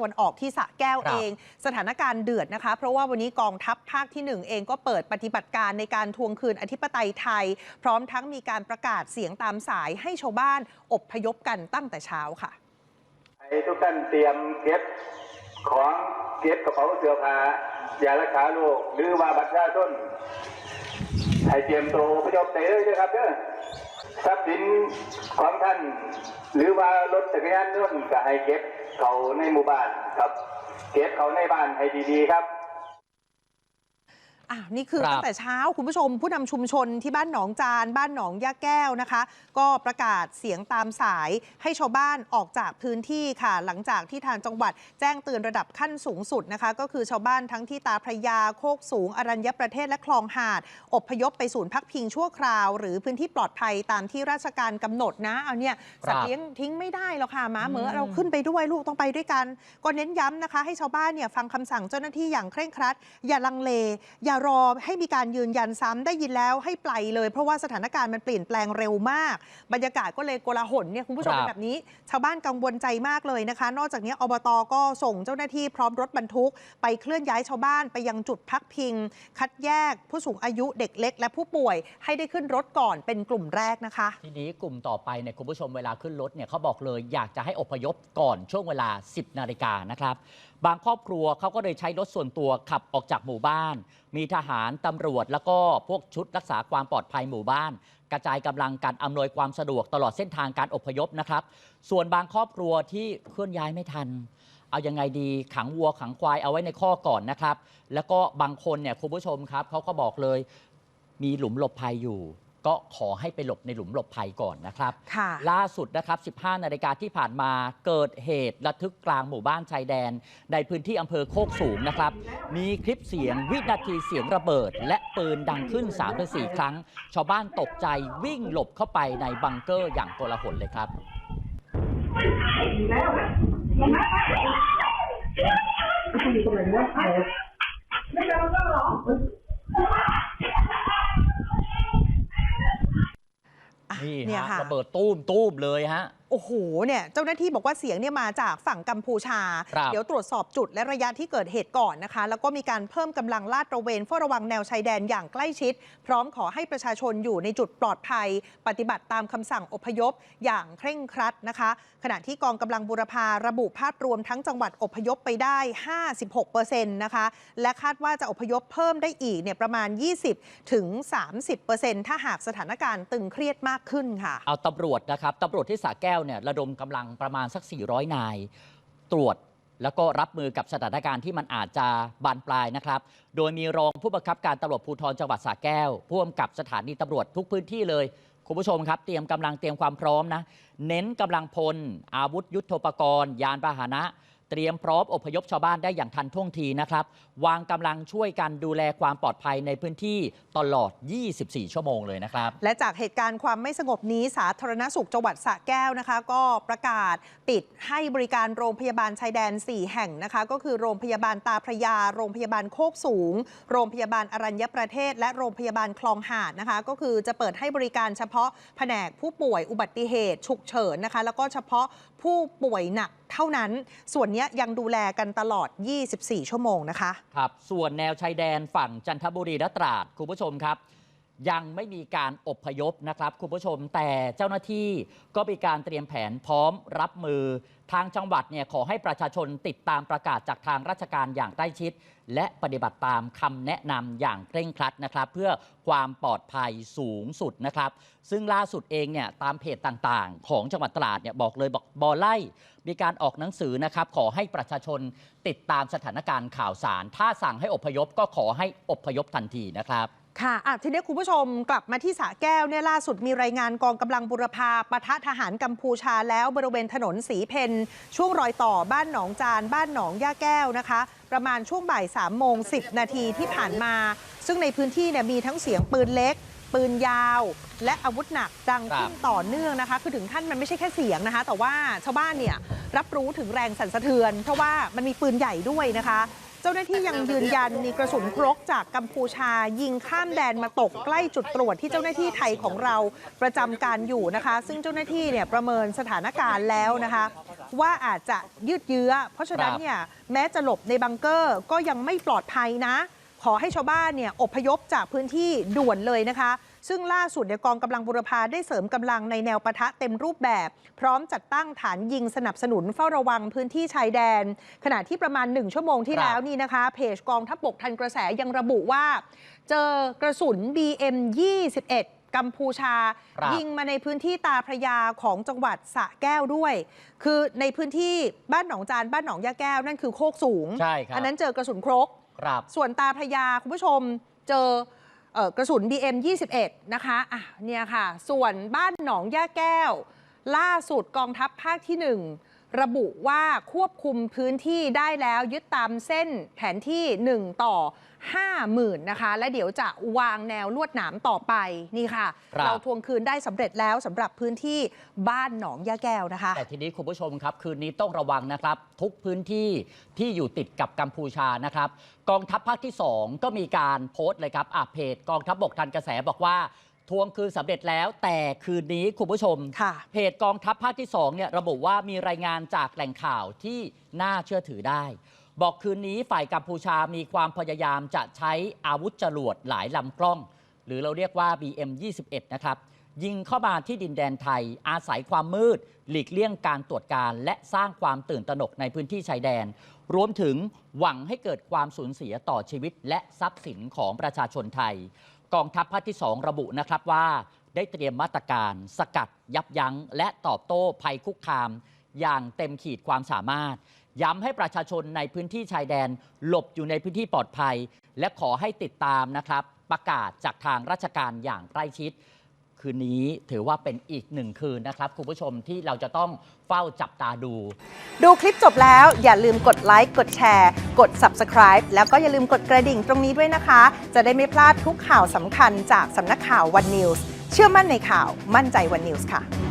ะวันออกที่สระแก้วครับเอง สถานการณ์เดือดนะคะ เพราะว่าวันนี้กองทัพภาคที่ 1 เองก็เปิดปฏิบัติการในการทวงคืนอธิปไตยไทย พร้อมทั้งมีการประกาศเสียงตามสายให้ชาวบ้านอบพยพกันตั้งแต่เช้าค่ะให้ทุกท่านเตรียมเก็บของเก็บกระเป๋าเสื้อผ้ายารักษาโรคหรือว่าบัตรประชาชนให้เตรียมตัวพยพเตะเลยนะครับเด้อทรัพย์สินของท่าน หรือว่ารถจักรยานยนต์ก็ให้เก็บเขาในหมู่บ้านครับ เก็บเขาในบ้านให้ดีๆครับ อะนี่คือครับตั้งแต่เช้าคุณผู้ชม ผู้นำชุมชนที่บ้านหนองจาน บ้านหนองยาแก้วนะคะ ก็ประกาศเสียงตามสายให้ชาวบ้านออกจากพื้นที่ค่ะ หลังจากที่ทางจังหวัดแจ้งเตือนระดับขั้นสูงสุดนะคะ ก็คือชาวบ้านทั้งที่ตาพระยาโคกสูง อรัญญประเทศและคลองหาดอบพยพไปศูนย์พักพิงชั่วคราว หรือพื้นที่ปลอดภัยตามที่ราชการกำหนดนะเอาเนี่ยสัตว์เลี้ยงทิ้งไม่ได้หรอกค่ะหมาเหมือเราขึ้นไปด้วยลูกต้องไปด้วยกัน ก็เน้นย้ำนะคะ ให้ชาวบ้านเนี่ยฟังคำสั่งเจ้าหน้าที่อย่างเคร่งครัด อย่าลังเลอย่ารอให้มีการยืนยันซ้ำได้ยินแล้วให้ไปล่อยเลย เพราะว่าสถานการณ์มันเปลี่ยนแปลงเร็วมาก บรรยากาศก็เลยโกลาหลเนี่ยคุณผู้ชมเป็นแบบนี้ ชาวบ้านกังวลใจมากเลยนะคะ นอกจากนี้อบตก็ส่งเจ้าหน้าที่พร้อมรถบรรทุก ไปเคลื่อนย้ายชาวบ้านไปยังจุดพักพิง คัดแยกผู้สูงอายุเด็กเล็ก และผู้ป่วยให้ได้ขึ้นรถก่อนเป็นกลุ่มแรกนะคะ ทีนี้กลุ่มต่อไปเนี่ยคุณผู้ชมเวลาขึ้นรถเนี่ยเขาบอกเลยอยากจะให้อพยพก่อนช่วงเวลา 10 นาฬิกานะครับบางครอบครัวเขาก็เลยใช้รถส่วนตัวขับออกจากหมู่บ้าน มีทหารตำรวจแล้วก็พวกชุดรักษาความปลอดภัยหมู่บ้าน กระจายกำลังการอำนวยความสะดวกตลอดเส้นทางการอพยพนะครับ ส่วนบางครอบครัวที่เคลื่อนย้ายไม่ทัน เอายังไงดีขังวัวขังควายเอาไว้ในข้อกก่อนนะครับ แล้วก็บางคนเนี่ยคุณผู้ชมครับเขาก็บอกเลย มีหลุมหลบภัยอยู่ ก็ขอให้ไปหลบในหลุมหลบภัยก่อนนะครับ ค่ะล่าสุดนะครับ 15 นาฬิกาที่ผ่านมาเกิดเหตุระทึกกลางหมู่บ้านชายแดน ในพื้นที่อำเภอโคกสูงนะครับ มีคลิปเสียงวินาทีเสียงระเบิด และปืนดังขึ้น3-4 ครั้ง ชาวบ้านตกใจวิ่งหลบเข้าไปในบังเกอร์อย่างโกลาหลเลยครับอะนี่เนี่ยฮะค่ะระเบิดตู้มตู้มเลยฮะ โอ้โหเนี่ยเจ้าหน้าที่บอกว่าเสียงเนี่ยมาจากฝั่งกัมพูชาครับเดี๋ยวตรวจสอบจุดและระยะที่เกิดเหตุก่อนนะคะ แล้วก็มีการเพิ่มกำลังลาดตระเวนเฝ้าระวังแนวชายแดนอย่างใกล้ชิด พร้อมขอให้ประชาชนอยู่ในจุดปลอดภัย ปฏิบัติตามคำสั่งอพยพอย่างเคร่งครัดนะคะ ขณะที่กองกำลังบุรพาระบุภาพรวมทั้งจังหวัดอพยพไปได้ 56%นะคะและคาดว่าจะอพยพเพิ่มได้อีกเนี่ยประมาณ 20ถึง30%ถ้าหากสถานการณ์ตึงเครียดมากขึ้นค่ะเอาตำรวจนะครับตำรวจที่สระแก้วเนี่ยระดมกำลังประมาณสัก 400 นาย ตรวจแล้วก็รับมือกับสถานการณ์ที่มันอาจจะบานปลายนะครับ โดยมีรองผู้บังคับการตำรวจภูธรจังหวัดสระแก้วพ่วมกับสถานีตำรวจทุกพื้นที่เลย คุณผู้ชมครับ เตรียมกำลังเตรียมความพร้อมนะ เน้นกำลังพล อาวุธยุทโธปกรณ์ ยานพาหนะ เตรียมพร้อมอพยพชาวบ้านได้อย่างทันท่วงทีนะครับ วางกำลังช่วยกันดูแลความปลอดภัยในพื้นที่ตลอด 24 ชั่วโมงเลยนะครับ และจากเหตุการณ์ความไม่สงบนี้สาธารณสุขจังหวัดสระแก้วนะคะ ก็ประกาศปิดให้บริการโรงพยาบาลชายแดน 4 แห่งนะคะ ก็คือโรงพยาบาลตาพระยา โรงพยาบาลโคกสูง โรงพยาบาลอรัญญประเทศ และโรงพยาบาลคลองหาดนะคะ ก็คือจะเปิดให้บริการเฉพาะแผนกผู้ป่วยอุบัติเหตุ ฉุกเฉินนะคะ แล้วก็เฉพาะผู้ป่วยหนัก เท่านั้น ส่วนนี้ยังดูแลกันตลอด 24 ชั่วโมงนะคะ ครับ ส่วนแนวชายแดนฝั่งจันทบุรีและตราด คุณผู้ชมครับ ยังไม่มีการอบพยพนะครับคุณผู้ชมแต่เจ้าหน้าที่ก็มีการเตรียมแผนพร้อมรับมือ ทางจังหวัดเนี่ยขอให้ประชาชนติดตามประกาศจากทางราชการอย่างใกล้ชิด และปฏิบัติตามคำแนะนำอย่างเคร่งครัดนะครับ เพื่อความปลอดภัยสูงสุดนะครับ ซึ่งล่าสุดเองเนี่ยตามเพจต่างๆ ของจังหวัดตราดเนี่ยบอกเลยบอกบอไล่มีการออกหนังสือนะครับ ขอให้ประชาชนติดตามสถานการณ์ข่าวสาร ถ้าสั่งให้อพยพก็ขอให้อพยพทันทีนะครับ ค่ะะทีนี้คุณผู้ชมกลับมาที่สระแก้วเนี่ยล่าสุดมีรายงานกองกำลังบุรพาปะทะทหารกัมพูชาแล้วบริเวณถนนสีเพนช่วงรอยต่อบ้านหนองจาน บ้านหนองย่าแก้วนะคะ ประมาณช่วงบ่าย3โมง10นาทีที่ผ่านมา ซึ่งในพื้นที่เนี่ยมีทั้งเสียงปืนเล็ก ปืนยาว และอาวุธหนักดังขึ้นต่อเนื่องนะคะ คือถึงขั้นมันไม่ใช่แค่เสียงนะคะ แต่ว่าชาวบ้านเนี่ยรับรู้ถึงแรงสั่นสะเทือน เพราะว่ามันมีปืนใหญ่ด้วยนะคะ เจ้าหน้าที่ยังยืนยันมีกระสุนครกจากกัมพูชายิงข้ามแดนมาตกใกล้จุดตรวจที่เจ้าหน้าที่ไทยของเราประจำการอยู่นะคะ ซึ่งเจ้าหน้าที่เนี่ยประเมินสถานการณ์แล้วนะคะ ว่าอาจจะยืดเยื้อ เพราะฉะนั้นเนี่ยแม้จะหลบในบังเกอร์ก็ยังไม่ปลอดภัยนะ ขอให้ชาวบ้านเนี่ยอพยพจากพื้นที่ด่วนเลยนะคะ ซึ่งล่าสุดเนี่ยกองกำลังบุรพาได้เสริมกำลังในแนวปะทะเต็มรูปแบบ พร้อมจัดตั้งฐานยิงสนับสนุนเฝ้าระวังพื้นที่ชายแดน ขณะที่ประมาณ 1 ชั่วโมงที่ครับแล้วนี่นะคะ เพจกองทัพบกทันกระแสยังระบุว่า เจอกระสุน BM 21กัมพูชาครับยิงมาในพื้นที่ตาพระยาของจังหวัดสระแก้วด้วย คือในพื้นที่บ้านหนองจานบ้านหนองยาแก้วนั่นคือโคกสูงใช่ครับอันนั้นเจอกระสุนครก ครับส่วนตาพระยาคุณผู้ชมเจอกระสุน BM 21 นะคะอะเนี่ยค่ะ ส่วนบ้านหนองย่าแก้ว ล่าสุดกองทัพภาคที่ 1 ระบุว่าควบคุมพื้นที่ได้แล้วยึดตามเส้นแผนที่ 1 ต่อ 50,000นะคะ และเดี๋ยวจะวางแนวลวดหนามต่อไปนี่ค่ะ ครับ เราทวงคืนได้สำเร็จแล้วสำหรับพื้นที่บ้านหนองย่าแก้วนะคะ แต่ทีนี้คุณผู้ชมครับ คืนนี้ต้องระวังนะครับ ทุกพื้นที่ที่อยู่ติดกับกัมพูชานะครับ กองทัพภาคที่ 2 ก็มีการโพสต์เลยครับอะเพจกองทัพบกทันกระแสบอกว่า ทวงคืนสำเร็จแล้ว แต่คืนนี้คุณผู้ชมค่ะเพจกองทัพภาคที่2เนี่ยระบุว่ามีรายงานจากแหล่งข่าวที่น่าเชื่อถือได้ บอกคืนนี้ฝ่ายกัมพูชามีความพยายามจะใช้อาวุธจรวดหลายลำกล้อง หรือเราเรียกว่า BM 21 นะครับยิงเข้ามาที่ดินแดนไทย อาศัยความมืด หลีกเลี่ยงการตรวจการและสร้างความตื่นตระหนกในพื้นที่ชายแดน รวมถึงหวังให้เกิดความสูญเสียต่อชีวิตและทรัพย์สินของประชาชนไทย กองทัพภาคที่ 2 ระบุนะครับว่า ได้เตรียมมาตรการสกัดยับยั้ง และตอบโต้ภัยคุกคาม อย่างเต็มขีดความสามารถ ย้ำให้ประชาชนในพื้นที่ชายแดน หลบอยู่ในพื้นที่ปลอดภัย และขอให้ติดตามนะครับ ประกาศจากทางราชการอย่างใกล้ชิด คืนนี้ถือว่าเป็นอีกหนึ่งคืนนะครับคุณผู้ชมที่เราจะต้องเฝ้าจับตาดู ดูคลิปจบแล้วอย่าลืมกดไลค์กดแชร์ กด Subscribe แล้วก็อย่าลืมกดกระดิ่งตรงนี้ด้วยนะคะ จะได้ไม่พลาดทุกข่าวสำคัญจากสำนักข่าววันนิวส์เชื่อมั่นในข่าวมั่นใจวันนิวส์ค่ะ